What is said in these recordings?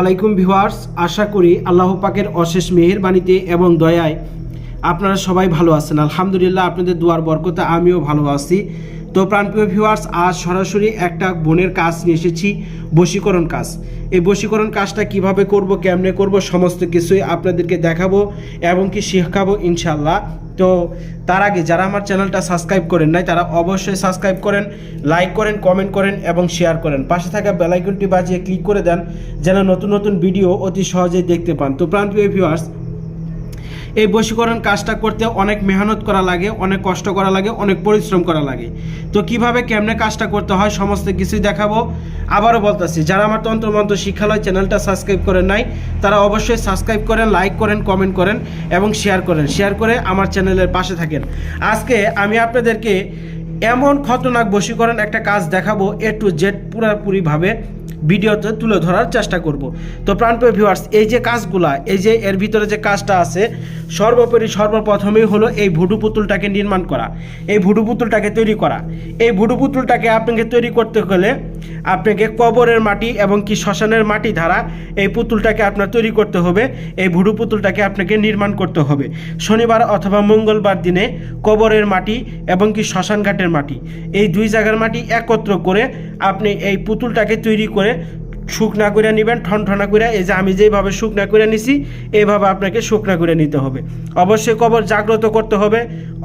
আলাইকুম ভিউয়ার্স, আশা করি আল্লাহ পাকের অশেষ মেহেরবাণীতে এবং দয়ায় আপনারা সবাই ভালো আছেন। আলহামদুলিল্লাহ আপনাদের দুয়ার বরকতে আমিও ভালো আছি। তো প্রাণপ্রিয় ভিউয়ার্স আজ সরাসরি একটা বোনের কাজ নিয়ে এসেছি, বশীকরণ কাজ। এই বশীকরণ কাজটা কীভাবে করব, কেমনে করব, সমস্ত কিছুই আপনাদেরকে দেখাবো এবং কি শেখাবো ইনশাল্লাহ তো তার আগে যারা আমার চ্যানেলটা সাবস্ক্রাইব করেন নাই, তারা অবশ্যই সাবস্ক্রাইব করেন লাইক করেন কমেন্ট করেন এবং শেয়ার করেন। পাশে থাকা বেলাইকনটি বাজিয়ে ক্লিক করে দেন, যেন নতুন নতুন ভিডিও অতি সহজেই দেখতে পান। তো প্রাণপ্রিয় ভিউয়ার্স এই বশীকরণ কাজটা করতে অনেক মেহনত করা লাগে, অনেক কষ্ট করা লাগে, অনেক পরিশ্রম করা লাগে। তো কীভাবে, কেমনে কাজটা করতে হয় সমস্ত কিছুই দেখাবো। আবারও বলতেছি, যারা আমার তন্ত্রমন্ত্র শিক্ষালয় চ্যানেলটা সাবস্ক্রাইব করেন নাই, তারা অবশ্যই সাবস্ক্রাইব করেন, লাইক করেন, কমেন্ট করেন এবং শেয়ার করেন। শেয়ার করে আমার চ্যানেলের পাশে থাকেন। আজকে আমি আপনাদেরকে এমন খতরনাক বশীকরণ একটা কাজ দেখাবো, এ টু জেড পুরোপুরিভাবে। ভিডিওতে তুলে ধরার চেষ্টা করব। তো প্রাণপ্রিয় ভিউয়ার্স এই যে কাজগুলা, এই যে এর ভিতরে যে কাজটা আছে, সর্বোপরি সর্বপ্রথমেই হলো এই ভুডু পুতুলটাকে নির্মাণ করা, এই ভুডু পুতুলটাকে তৈরি করা। এই ভুডু পুতুলটাকে আপনাকে তৈরি করতে হলে আপনাকে কবরের মাটি এবং কি শ্মশানের মাটি ধারা এই পুতুলটাকে আপনার তৈরি করতে হবে, এই ভুডু পুতুলটাকে আপনাকে নির্মাণ করতে হবে। শনিবার অথবা মঙ্গলবার দিনে কবরের মাটি এবং কি শ্মশানঘাটের মাটি, এই দুই জায়গার মাটি একত্র করে আপনি এই পুতুলটাকে তৈরি করে শুকনা করে নেবেন, ঠনঠনা করে এই যে আমি যেভাবে শুকনা করে নিছি, এইভাবে আপনাকে শুকনা করে নিতে হবে। অবশ্যই কবর জাগ্রত করতে হবে,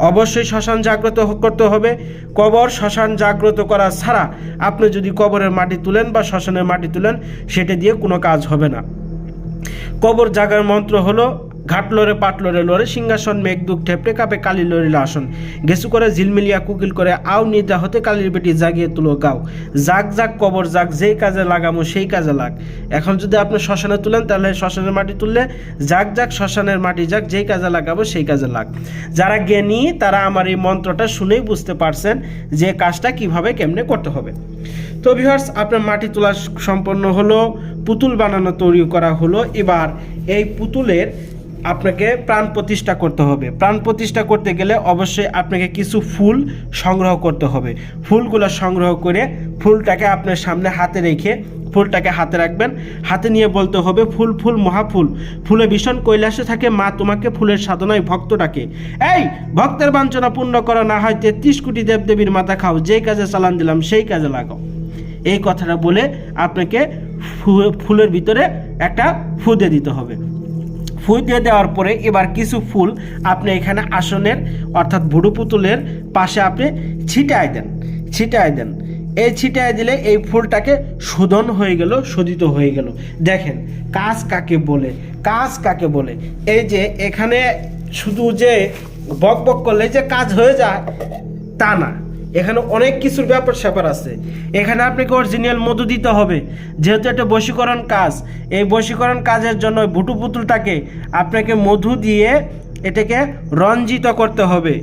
অবশ্যই শ্মশান জাগ্রত করতে হবে। কবর শ্মশান জাগ্রত করা ছাড়া আপনি যদি কবরের মাটি তুলেন বা শ্মশানের মাটি তুলেন, সেটা দিয়ে কোনো কাজ হবে না। কবর জাগার মন্ত্র হলো ঘাটলরে, পাটলরে লরে সিংহাসন মেঘদুক ঠেপটে কাপে কালি লরিল আসন। গেসু করে ঝিলমিলিয়া কুকিল করে আও নিদা হতে কালির বেটি জাগিয়ে তুলো গাও। জাগ জাগ কবর জাগ যেই কাজে লাগামো সেই কাজে লাগ। এখন যদি আপনি শ্মশানে তুলেন, তাহলে শ্মশানের মাটি তুললে জাগ জাগ শ্মশানের মাটি যাক, যেই কাজে লাগাবো সেই কাজে লাগ। যারা জ্ঞানী, তারা আমার এই মন্ত্রটা শুনেই বুঝতে পারছেন যে কাজটা কীভাবে, কেমনে করতে হবে। তো ভিউয়ার্স আপনার মাটি তোলা সম্পন্ন হলো, পুতুল বানানো তৈরি করা হলো। এবার এই পুতুলের আপনাকে প্রাণ প্রতিষ্ঠা করতে হবে। প্রাণ প্রতিষ্ঠা করতে গেলে অবশ্যই আপনাকে কিছু ফুল সংগ্রহ করতে হবে। ফুলগুলো সংগ্রহ করে ফুলটাকে আপনার সামনে হাতে রেখে ফুলটাকে হাতে রাখবেন। হাতে নিয়ে বলতে হবে, ফুল ফুল, মহাফুল। ফুলে ভীষণ কৈলাসে থাকে, মা তোমাকে ফুলের সাধনায় ভক্ত ডাকে। এই, ভক্তের বাঞ্ছনা পূর্ণ করা, না হয় তেত্রিশ কোটি দেবদেবীর মাথা খাও। যেই কাজে চালান দিলাম, সেই কাজে লাগাও। এই কথাটা বলে আপনাকে ফুলের ভিতরে একটা ফু দিয়ে দিতে হবে। ফু দিয়ে দেওয়ার পরে এবার কিছু ফুল আপনি এখানে আসনের, অর্থাৎ ভুডু পুতুলের পাশে আপনি ছিটায় দেন ছিটায় দেন। এই ছিটায় দিলে এই ফুলটাকে শোধন হয়ে গেল, শোধিত হয়ে গেল। দেখেন, কাজ কাকে বলে, কাজ কাকে বলে? এই যে এখানে শুধু যে বক বক করলে যে কাজ হয়ে যায়, তা না। এখানে অনেক কিছুর ব্যাপার স্যাপার আছে। এখানে আপনাকে অরিজিনাল মধু দিতে হবে। যেহেতু একটা বশীকরণ কাজ, এই বশীকরণ কাজের জন্য ভুটু পুতুলটাকে আপনাকে মধু দিয়ে এটাকে রঞ্জিত করতে হবে।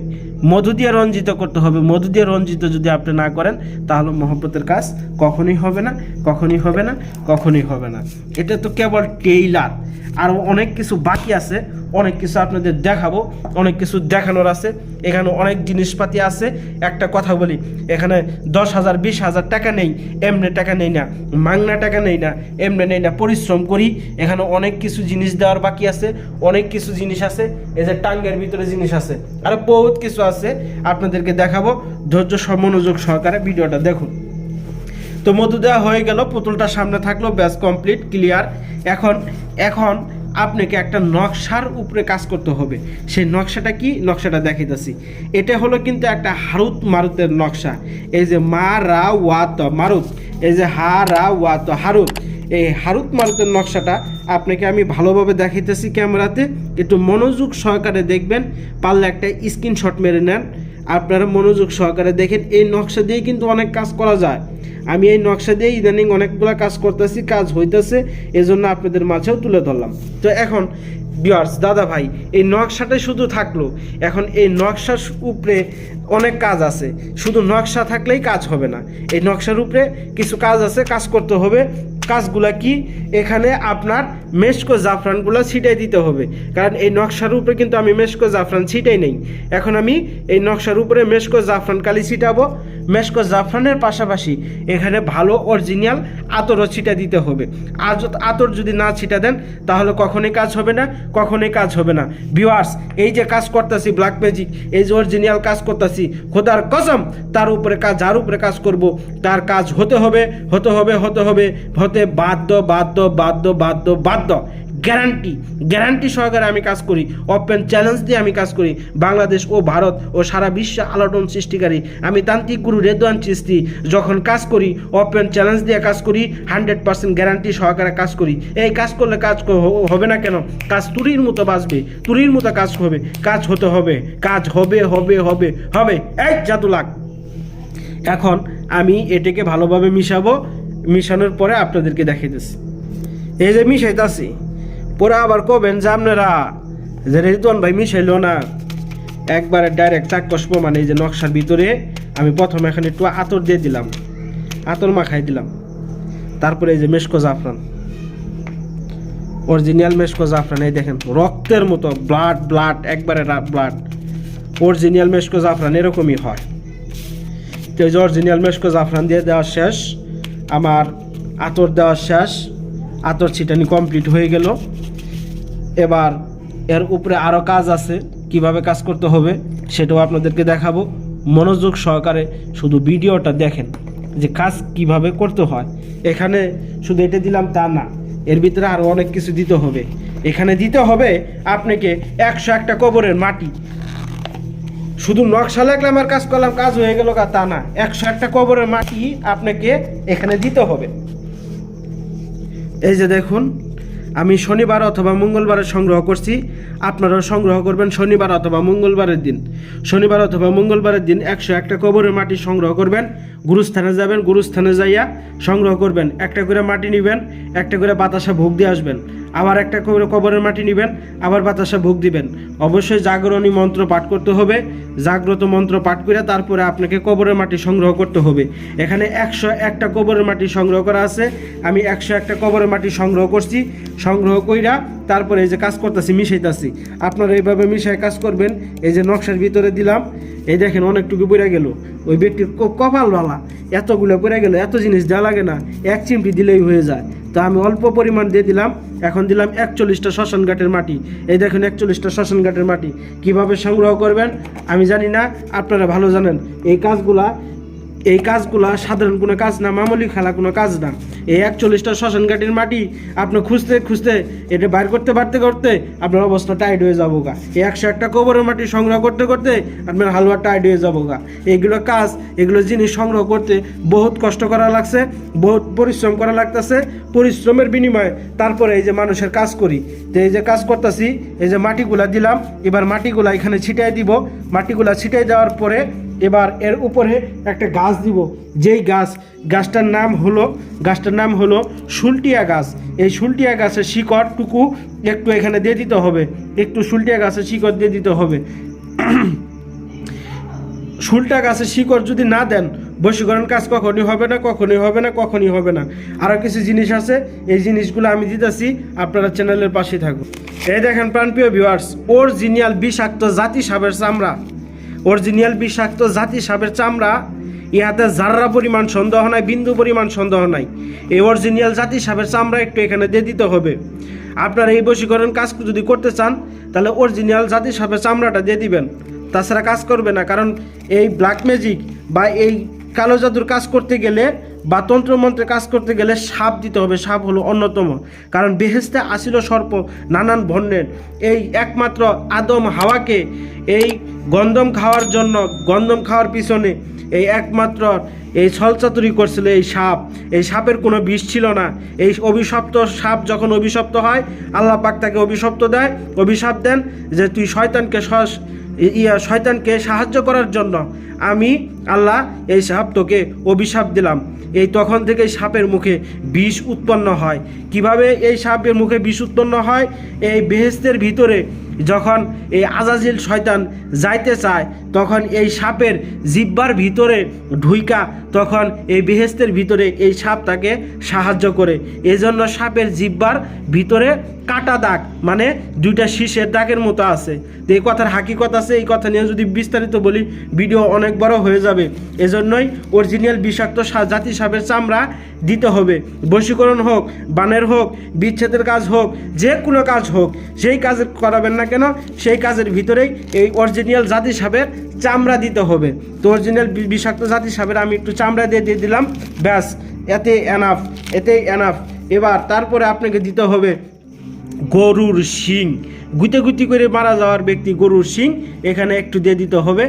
মধু দিয়ে রঞ্জিত করতে হবে। মধু দিয়ে রঞ্জিত যদি আপনি না করেন, তাহলে মহব্বতের কাজ কখনোই হবে না, কখনোই হবে না, কখনোই হবে না। এটা তো কেবল টেইলার। আর অনেক কিছু বাকি আছে, অনেক কিছু আপনাদের দেখাবো, অনেক কিছু দেখানোর আছে। এখানে অনেক জিনিসপাতি আছে। একটা কথা বলি, এখানে দশ হাজার, বিশ হাজার টাকা নেই, এমনি টাকা নেই না। মাংনা টাকা নেই না, এমনি নেই না। পরিশ্রম করি, এখানে অনেক কিছু জিনিস দেওয়ার বাকি আছে, অনেক কিছু জিনিস আছে, এই যে টাঙ্গের ভিতরে জিনিস আছে। আর বহুত কিছু আছে, আপনাদেরকে দেখাবো। ধৈর্য সহ মনোযোগ সহকারে ভিডিওটা দেখুন। তো মধু দেওয়া হয়ে গেল, পুতুলটা সামনে থাকল, ব্যাস কমপ্লিট ক্লিয়ার এখন এখন আপনাকে একটা নকশার উপরে কাজ করতে হবে। সেই নকশাটা কি? নকশাটা দেখাইতেছি। এটা হলো কিন্তু একটা হারুত মারুতের নকশা। এই যে মা রা ওয়াত মারুত এই যে হা রা ওয়াত হারুত এই হারুত মারুতের নকশাটা আপনাকে আমি ভালোভাবে দেখাইতেছি ক্যামেরাতে। একটু মনোযোগ সহকারে দেখবেন, পারলে একটা স্ক্রিনশট মেরে নেন। আপনারা মনোযোগ সহকারে দেখেন, এই নকশা দিয়ে কিন্তু অনেক কাজ করা যায়। আমি এই নকশা দিয়ে ইদানিং অনেকগুলো কাজ করতেছি, কাজ হইতেছে, এজন্য আপনাদের মাঝেও তুলে ধরলাম। তো এখন বিয়ার্স দাদা ভাই, এই নকশাটাই শুধু থাকল। এখন এই নকশার উপরে অনেক কাজ আছে। শুধু নকশা থাকলেই কাজ হবে না। এই নকশার উপরে কিছু কাজ আছে, কাজ করতে হবে। কাজগুলা কি? এখানে আপনার মেশকো জাফরানগুলো ছিটাই দিতে হবে। কারণ এই নকশার উপরে কিন্তু আমি মেশকো জাফরান ছিটাই নেই। এখন আমি এই নকশার উপরে মেশকো জাফরান কালি ছিটাবো। মেশকো জাফরানের পাশাপাশি এখানে ভালো অরিজিনাল আতরও ছিটা দিতে হবে। আজ আতর যদি না ছিটা দেন, তাহলে কখনোই কাজ হবে না, কখনোই কাজ হবে না। ভিউয়ার্স এই যে কাজ করতেছি ব্ল্যাক ম্যাজিক এই যে অরিজিনাল কাজ করতেছি, খোদার কসম, তার উপরে কাজ, যার উপরে কাজ করব, তার কাজ হতে হবে হতে হবে হতে হবে, হতে বাধ্য বাধ্য বাধ্য বাধ্য বাধ্য। গ্যারান্টি গ্যারান্টি সহকারে আমি কাজ করি ওপেন চ্যালেঞ্জ দিয়ে আমি কাজ করি। বাংলাদেশ ও ভারত ও সারা বিশ্বে আলোড়ন সৃষ্টিকারী। আমি তান্ত্রিক গুরু রেদওয়ান চিস্তি যখন কাজ করি ওপেন চ্যালেঞ্জ দিয়ে কাজ করি হান্ড্রেড পার্সেন্ট গ্যারান্টি সহকারে কাজ করি। এই কাজ করলে কাজ হবে না কেন? কাজ তুরির মতো বাঁচবে, তুরির মতো কাজ হবে, কাজ হতে হবে, কাজ হবে হবে হবে হবে। এক জাদু লাগ এখন আমি এটাকে ভালোভাবে মিশাবো, মিশানোর পরে আপনাদেরকে দেখিয়ে দেখাইতেছি। এই যে মিশাইতে মিশাইতাছি পরে আবার কবেন? যে আপনারা যে রেতন ভাই মিশাইলো না। একবারে ডাইরেক্ট চাক্ষস প্রমাণ এই যে নকশার ভিতরে আমি প্রথমে এখানে একটু আতর দিয়ে দিলাম। আতর মাখাই দিলাম। তারপরে এই যে মেশকো জাফরান। অরিজিনাল মেশকো জাফরান, এই দেখেন, রক্তের মতো ব্লাড ব্লাড একবারে ব্লাড অরিজিনাল মেশকো জাফরান এরকমই হয়। তো এই যে অরিজিনাল মেশকো জাফরান দিয়ে দেওয়া শেষ। আমার আতর দেওয়া শেষ। আতর ছিটানি কমপ্লিট হয়ে গেল। এবার এর উপরে আরও কাজ আছে, কীভাবে কাজ করতে হবে সেটাও আপনাদেরকে দেখাবো। মনোযোগ সহকারে শুধু ভিডিওটা দেখেন যে কাজ কীভাবে করতে হয়। এখানে শুধু এটা দিলাম তা না, এর ভিতরে আরও অনেক কিছু দিতে হবে। এখানে দিতে হবে আপনাকে একশো একটা কবরের মাটি। শুধু নকশা লাগলে আমার কাজ করলাম, কাজ হয়ে গেল তা না। একশো একটা কবরের মাটি আপনাকে এখানে দিতে হবে। এই যে দেখুন আমি শনিবার অথবা মঙ্গলবারে সংগ্রহ করছি। আপনারাও সংগ্রহ করবেন শনিবার অথবা মঙ্গলবারের দিন। শনিবার অথবা মঙ্গলবারের দিন একশো একটা কবরের মাটি সংগ্রহ করবেন। গুরুস্থানে যাবেন, গুরুস্থানে যাইয়া সংগ্রহ করবেন। একটা করে মাটি নেবেন, একটা করে বাতাসা ভোগ দিয়ে আসবেন। আবার একটা করে কবরের মাটি নেবেন, আবার বাতাসে ভোগ দিবেন। অবশ্যই জাগরণী মন্ত্র পাঠ করতে হবে। জাগ্রত মন্ত্র পাঠ করে তারপরে আপনাকে কবরের মাটি সংগ্রহ করতে হবে। এখানে একশো একটা কবরের মাটি সংগ্রহ করা আছে। আমি একশো একটা কবরের মাটি সংগ্রহ করছি। সংগ্রহ কইরা তারপরে এই যে কাজ করতেছি, মিশাইতেছি। আপনারা এইভাবে মিশাই কাজ করবেন। এই যে নকশার ভিতরে দিলাম। এই দেখেন অনেকটুকু পড়ে গেল। ওই ব্যক্তির ক- কপালওয়ালা। এতগুলো পড়ে গেল, এত জিনিস দেওয়া লাগে না। এক চিমটি দিলেই হয়ে যায়। তো আমি অল্প পরিমাণ দিয়ে দিলাম, এখন দিলাম একচল্লিশটা শ্মশান ঘাটের মাটি। এই দেখুন একচল্লিশটা শ্মশান ঘাটের মাটি। কীভাবে সংগ্রহ করবেন, আমি জানি না, আপনারা ভালো জানেন। এই কাজগুলা এই কাজগুলা সাধারণ কোনো কাজ না, মামুলি খেলা কোনো কাজ না। এই একচল্লিশটা শ্মশান ঘাটের মাটি আপনি খুঁজতে খুঁজতে, এটা বাইর করতে পারতে করতে আপনার অবস্থা টাইট হয়ে যাব গা। এই একশো একটা কবরের মাটি সংগ্রহ করতে করতে আপনার হালুয়া টাইট হয়ে যাব গা। এইগুলো কাজ এগুলো জিনিস সংগ্রহ করতে বহুত কষ্ট করা লাগছে, বহুত পরিশ্রম করা লাগতেছে। পরিশ্রমের বিনিময়ে তারপরে এই যে মানুষের কাজ করি। তো এই যে কাজ করতেছি, এই যে মাটিগুলা দিলাম, এবার মাটিগুলা এখানে ছিটাই দিব। মাটিগুলা ছিটাই দেওয়ার পরে এবার এর উপরে একটা গাছ দিব। যেই গাছ, গাছটার নাম হলো, গাছটার নাম হলো শুলটিয়া গাছ। এই শুলটিয়া গাছের শিকড় টুকু একটু এখানে দিয়ে দিতে হবে। একটু শুলটিয়া গাছের শিকড় দিয়ে দিতে হবে। শুলটা গাছের শিকড় যদি না দেন, বশীকরণ কাজ কখনই হবে না, কখনই হবে না, কখনই হবে না। আরও কিছু জিনিস আছে, এই জিনিসগুলো আমি দিতেছি, আপনারা চ্যানেলের পাশে থাকুন। এই দেখেন প্রাণপ্রিয় ভিউয়ার্স ওর জিনিয়াল বিষাক্ত জাতি সাবের চামড়া। অরিজিনাল বিষাক্ত জাতি সাপের চামড়া, ইহাতে জাররা পরিমাণ সন্দেহ নাই, বিন্দু পরিমাণ সন্দেহ নাই। এই অরিজিনাল জাতি সাপের চামড়া একটু এখানে দিয়ে দিতে হবে। আপনারা এই বশীকরণ কাজ যদি করতে চান, তাহলে অরিজিনাল জাতি সাপের চামড়াটা দিয়ে দিবেন। তাছাড়া কাজ করবে না, কারণ এই ব্ল্যাক ম্যাজিক বা এই কালো জাদুর কাজ করতে গেলে বা তন্ত্রমন্ত্রে কাজ করতে গেলে সাপ দিতে হবে। সাপ হলো অন্যতম। কারণ বেহেস্তে আসিল সর্প নানান বর্ণের। এই একমাত্র আদম হাওয়াকে এই গন্ধম খাওয়ার জন্য, গন্ধম খাওয়ার পিছনে এই একমাত্র এই ছলচাতুরি করছিল এই সাপ। এই সাপের কোনো বিষ ছিল না। এই অভিশপ্ত সাপ যখন অভিশপ্ত হয়, আল্লাহ পাক তাকে অভিশপ্ত দেয়। অভিশাপ দেন যে, তুই শয়তানকে ইয়া, শয়তানকে সাহায্য করার জন্য আমি আল্লাহ এই সাপ তোকে অভিশাপ দিলাম। এই তখন থেকে সাপের মুখে বিষ উৎপন্ন হয়। কীভাবে এই সাপের মুখে বিষ উৎপন্ন হয়? এই বেহেস্তের ভিতরে যখন এই আজাজিল শয়তান যাইতে চায়, তখন এই সাপের জিব্বার ভিতরে ঢুইকা তখন এই বেহেস্তের ভিতরে এই সাপ তাকে সাহায্য করে। এজন্য সাপের জিব্বার ভিতরে কাটা দাগ মানে দুইটা শীষের দাগের মতো আছে। তো এই কথার হাকিকত আছে, এই কথা নিয়ে যদি বিস্তারিত বলি, ভিডিও অনেক বড় হয়ে যাবে। এজন্যই অরিজিনাল বিষাক্ত জাতি সাপের চামড়া দিতে হবে। বশীকরণ হোক, বানের হোক, বিচ্ছেদের কাজ হোক, যে কোনো কাজ হোক সেই কাজ করাবেন না কেন? সেই কাজের ভিতরেই এই অরিজিনাল জাতি সাপের চামড়া দিতে হবে। তো অরিজিনাল বিষাক্ত জাতি সাপের আমি একটু চামড়া দিয়ে দিয়ে দিলাম। ব্যাস, এতে এনাফ এতেই এনাফ এবার তারপরে আপনাকে দিতে হবে গরুর শিং। গুতে গুতি করে মারা যাওয়ার ব্যক্তি গরুর শিং, এখানে একটু দিয়ে দিতে হবে।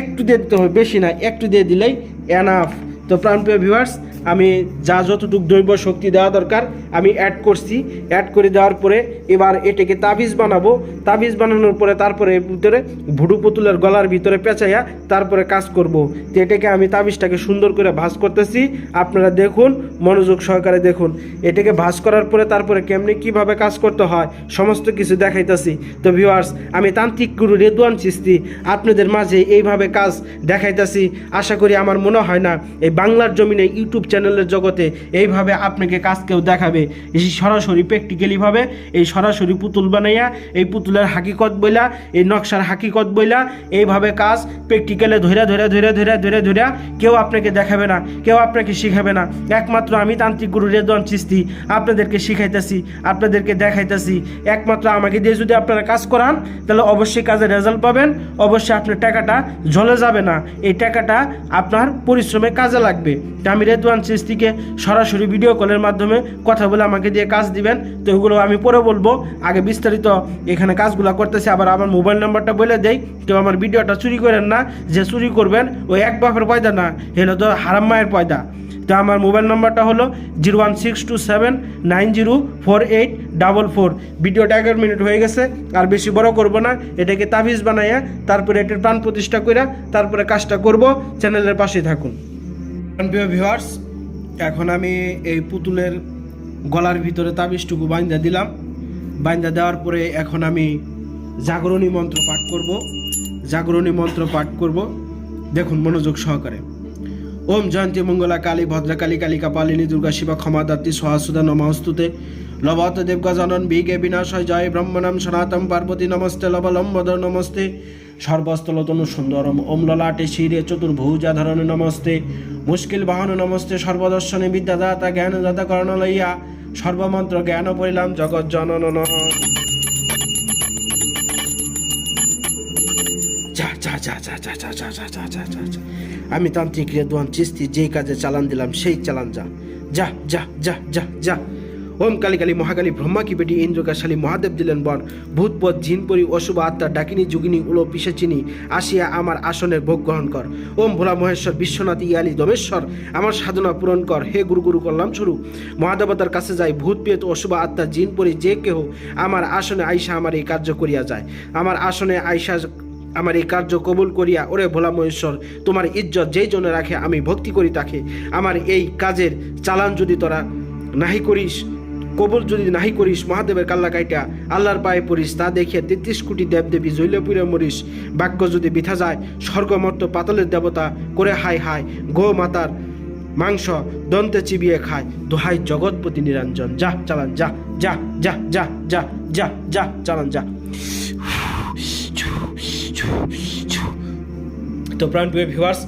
একটু দিয়ে দিতে হবে, বেশি না, একটু দিয়ে দিলেই এনাফ তো প্রাণপ্রিয় ভিউয়ার্স আমি যা যতটুকু দৈব শক্তি দেওয়া দরকার, আমি অ্যাড করছি। অ্যাড করে দেওয়ার পরে এবার এটাকে তাবিজ বানাবো। তাবিজ বানানোর পরে তারপরে ভিতরে ভুডু পুতুলের গলার ভিতরে পেঁচাইয়া তারপরে কাজ করব। তো এটাকে আমি তাবিজটাকে সুন্দর করে ভাঁজ করতেছি। আপনারা দেখুন, মনোযোগ সহকারে দেখুন। এটাকে ভাঁজ করার পরে তারপরে কেমনি কীভাবে কাজ করতে হয়, সমস্ত কিছু দেখাইতেছি। তো ভিউয়ার্স আমি তান্ত্রিক গুরু রেদুয়ান চিস্তি আপনাদের মাঝে এইভাবে কাজ দেখাইতেছি। আশা করি আমার মনে হয় না, এই বাংলার জমিনে ইউটিউব চ্যানেলের জগতে এইভাবে আপনাকে কাজ কেউ দেখাবে। এই সরাসরি প্র্যাকটিক্যালিভাবে এই সরাসরি পুতুল বানাইয়া, এই পুতুলের হাকিকত বইলা, এই নকশার হাকিকত বইলা, এইভাবে কাজ প্র্যাকটিক্যালে ধরে ধরে ধরে ধরে ধরে ধরে কেউ আপনাকে দেখাবে না, কেউ আপনাকে শিখাবে না। একমাত্র আমি তান্ত্রিক গুরু রেদওয়ান চিস্তি আপনাদেরকে শিখাইতেছি, আপনাদেরকে দেখাইতেছি। একমাত্র আমাকে দিয়ে যদি আপনারা কাজ করান, তাহলে অবশ্যই কাজের রেজাল্ট পাবেন, অবশ্যই আপনার টাকাটা ঝলে যাবে না। এই টাকাটা আপনার পরিশ্রমে কাজে লাগবে। তা আমি রেদওয়ান চিস্তিকে সরাসরি ভিডিও কলের মাধ্যমে কথা বলে আমাকে দিয়ে কাজ দিবেন। তো ওগুলো আমি পরে বলব। আগে বিস্তারিত এখানে কাজগুলো করতেছে। আবার আমার মোবাইল নাম্বারটা বলে দেই। কেউ আমার ভিডিওটা চুরি করেন না, যে চুরি করবেন ওই এক বাপের পয়দা না হেলো তো হারাম মায়ের পয়দা। তো আমার মোবাইল নাম্বারটা হলো zero one six two seven nine zero four eight double four. ভিডিওটা এগারো মিনিট হয়ে গেছে। আর বেশি বড় করব না। এটাকে তাবিজ বানাইয়া তারপরে এটার প্রাণ প্রতিষ্ঠা কইরা, তারপরে কাজটা করব। চ্যানেলের পাশে থাকুন। প্রিয় ভিউয়ার্স এখন আমি এই পুতুলের গলার ভিতরে তাবিজটুকু বাইন্দা দিলাম। বাইন্দা দেওয়ার পরে এখন আমি জাগরণী মন্ত্র পাঠ করব। জাগরণী মন্ত্র পাঠ করব। দেখুন মনোযোগ সহকারে। ওম জয়ন্তী মঙ্গলা কালী ভদ্রকালী কালিকা পালিনী দুর্গা শিবা ক্ষমাদাত্রী সহাসুদা নমস্তুতে। লবত দেবগজানন ভিগে বিনাশয় জয় ব্রহ্মণম সনাতম পার্বতী নমস্তে লবলম্বদ নমস্তে সর্বস্থলতনু সুন্দরম অম্ললাটে শিরে চতুর্ভুজাধরণ নমস্তে মুশকিল বাহন নমস্তে সর্বদর্শনে বিদ্যাদাতা জ্ঞানদাতা কর্ণ লইয়া সর্বমন্ত্র জ্ঞান পরিলাম জগৎ জনন আমি তান্ত্রিক রেদুয়ান চিস্তি যেই কাজে চালান দিলাম সেই চালান যা যা যা যা যা যা ওম কালী কালী মহাকালী ব্রহ্মা কি বেটি ইন্দ্রকাশালী মহাদেব দিলেন বর ভূতপদ জিনপরি অশুভ আত্মা ডাকিনী যোগিনী উলো পিসেচিনী আসিয়া আমার আসনের ভোগ গ্রহণ কর ওম ভোলা মহেশ্বর বিশ্বনাথ ইয়ালি দমেশ্বর আমার সাধনা পূরণ কর। হে গুরু গুরু করলাম শুরু মহাদেবতার কাছে যাই। ভূত পেত অশুভ আত্মা জিনপরি যে কেহ আমার আসনে আইসা আমার এই কার্য করিয়া যায়। আমার আসনে আইসা আমার এই কার্য কবুল করিয়া, ওরে ভোলা মহেশ্বর, তোমার ইজ্জত যেই জন্য রাখে, আমি ভক্তি করি তাকে। আমার এই কাজের চালান যদি তোরা নাহি করিস কবুল যদি নাহি করিস, মহাদেবের কাল্লা কাইটা আল্লাহর পায়ে পড়িস, তা দেখিয়া তেত্রিশ কোটি দেবদেবী জৈলপুরে মরিস। বাক্য যদি বিথা যায়, স্বর্গমর্ত পাতলের দেবতা করে হায় হায় গো মাতার মাংস দন্তে চিবিয়ে খায়। দোহাই জগৎপতি নিরঞ্জন, যা চালান, যা যা যা যা যা যা যা, চালান, যা। তো প্রাণপ্রিয় ভিউয়ার্স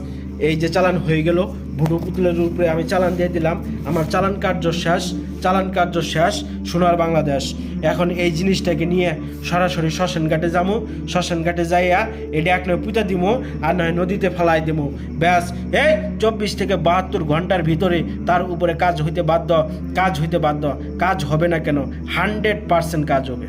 এই যে চালান হয়ে গেল ভুডু পুতুলের উপরে আমি চালান দিয়ে দিলাম। আমার চালান কার্য শেষ। চালান কার্য শেষ, সোনার বাংলাদেশ। এখন এই জিনিসটাকে নিয়ে সরাসরি শ্মশান ঘাটে যাব শ্মশান ঘাটে যাইয়া এটা এক নয় পুঁতা দিমো আর নয় নদীতে ফেলাই দিমো। ব্যাস, এই চব্বিশ থেকে বাহাত্তর ঘণ্টার ভিতরে তার উপরে কাজ হইতে বাধ্য, কাজ হইতে বাধ্য। কাজ হবে না কেন? হান্ড্রেড পার্সেন্ট কাজ হবে।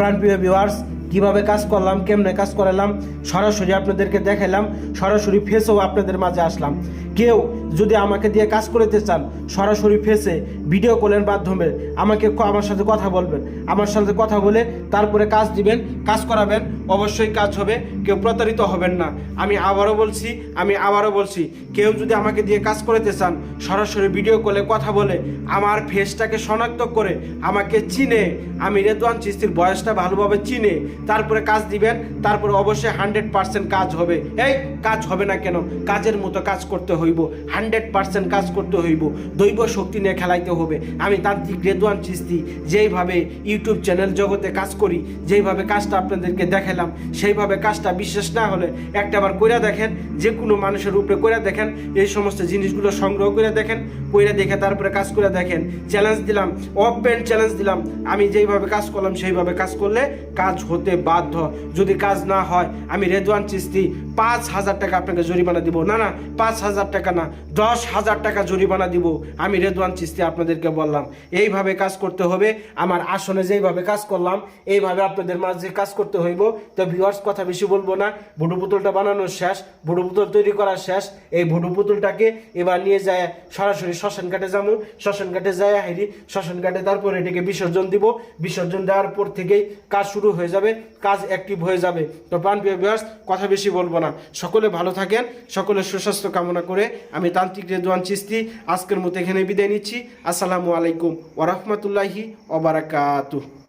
প্রাণপ্রিয় ভিউয়ার্স কীভাবে কাজ করলাম, কেমনে কাজ করালাম, সরাসরি আপনাদেরকে দেখালাম সরাসরি ফেসেও আপনাদের মাঝে আসলাম। কেউ যদি আমাকে দিয়ে কাজ করতে চান, সরাসরি ফেসে ভিডিও কলের মাধ্যমে আমাকে আমার সাথে কথা বলবেন। আমার সাথে কথা বলে তারপরে কাজ দিবেন, কাজ করাবেন, অবশ্যই কাজ হবে, কেউ প্রতারিত হবেন না। আমি আবারও বলছি, আমি আবারও বলছি, কেউ যদি আমাকে দিয়ে কাজ করতে চান, সরাসরি ভিডিও কলে কথা বলে আমার ফেসটাকে শনাক্ত করে আমাকে চিনে, আমি রেদওয়ান চিস্তির বয়সটা ভালোভাবে চিনে তারপরে কাজ দিবেন, তারপরে অবশ্যই হান্ড্রেড পার্সেন্ট কাজ হবে। এই, কাজ হবে না কেন? কাজের মতো কাজ করতে হইব, হান্ড্রেড পার্সেন্ট কাজ করতে হইব। দৈব শক্তি নিয়ে খেলাইতে হবে। আমি তান্ত্রিক রেদওয়ান চিস্তি যেইভাবে ইউটিউব চ্যানেল জগতে কাজ করি, যেইভাবে কাজটা আপনাদেরকে দেখালাম সেইভাবে কাজটা বিশ্বাস না হলে একটা বার কইরা দেখেন যে কোনো মানুষের উপরে কইরা দেখেন, এই সমস্ত জিনিসগুলো সংগ্রহ করে দেখেন, কইরা দেখে তারপরে কাজ করে দেখেন। চ্যালেঞ্জ দিলাম ওপেন চ্যালেঞ্জ দিলাম, আমি যেইভাবে কাজ করলাম, সেইভাবে কাজ করলে কাজ হতে বাধ্য। যদি কাজ না হয়, আমি রেদওয়ান চিস্তি পাঁচ হাজার টাকা আপনাকে জরিমানা দিব। না না, পাঁচ হাজার টাকা না, দশ হাজার টাকা জরিমানা দিব। আমি রেদওয়ান চিস্তি আপনাদেরকে বললাম, এইভাবে কাজ করতে হবে। আমার আসনে যেইভাবে কাজ করলাম, এইভাবে আপনাদের মাঝে কাজ করতে হইব, তো ভিওয়ার্স কথা বেশি বলব না। ভুডু পুতুলটা বানানোর শেষ ভুডু পুতুল তৈরি করা শেষ। এই ভুডু পুতুলটাকে এবার নিয়ে যায়, সরাসরি শ্মশান ঘাটে যাব। শ্মশান ঘাটে যায় হেরি শ্মশান ঘাটে তারপরে এটাকে বিসর্জন দিব। বিসর্জন দেওয়ার পর থেকেই কাজ শুরু হয়ে যাবে। কাজ অ্যাক্টিভ হয়ে যাবে। তো প্রাণ প্রিয় ভিউয়ার্স কথা বেশি বলব না। সকলে ভালো থাকেন, সকলে সুস্বাস্থ্য কামনা করে আমি তান্ত্রিক রেদুয়ান চিস্তি আজকের মতো এখানে বিদায় নিচ্ছি। আসসালামু আলাইকুম ওরহমতুল্লাহি ওবারাকাতুহ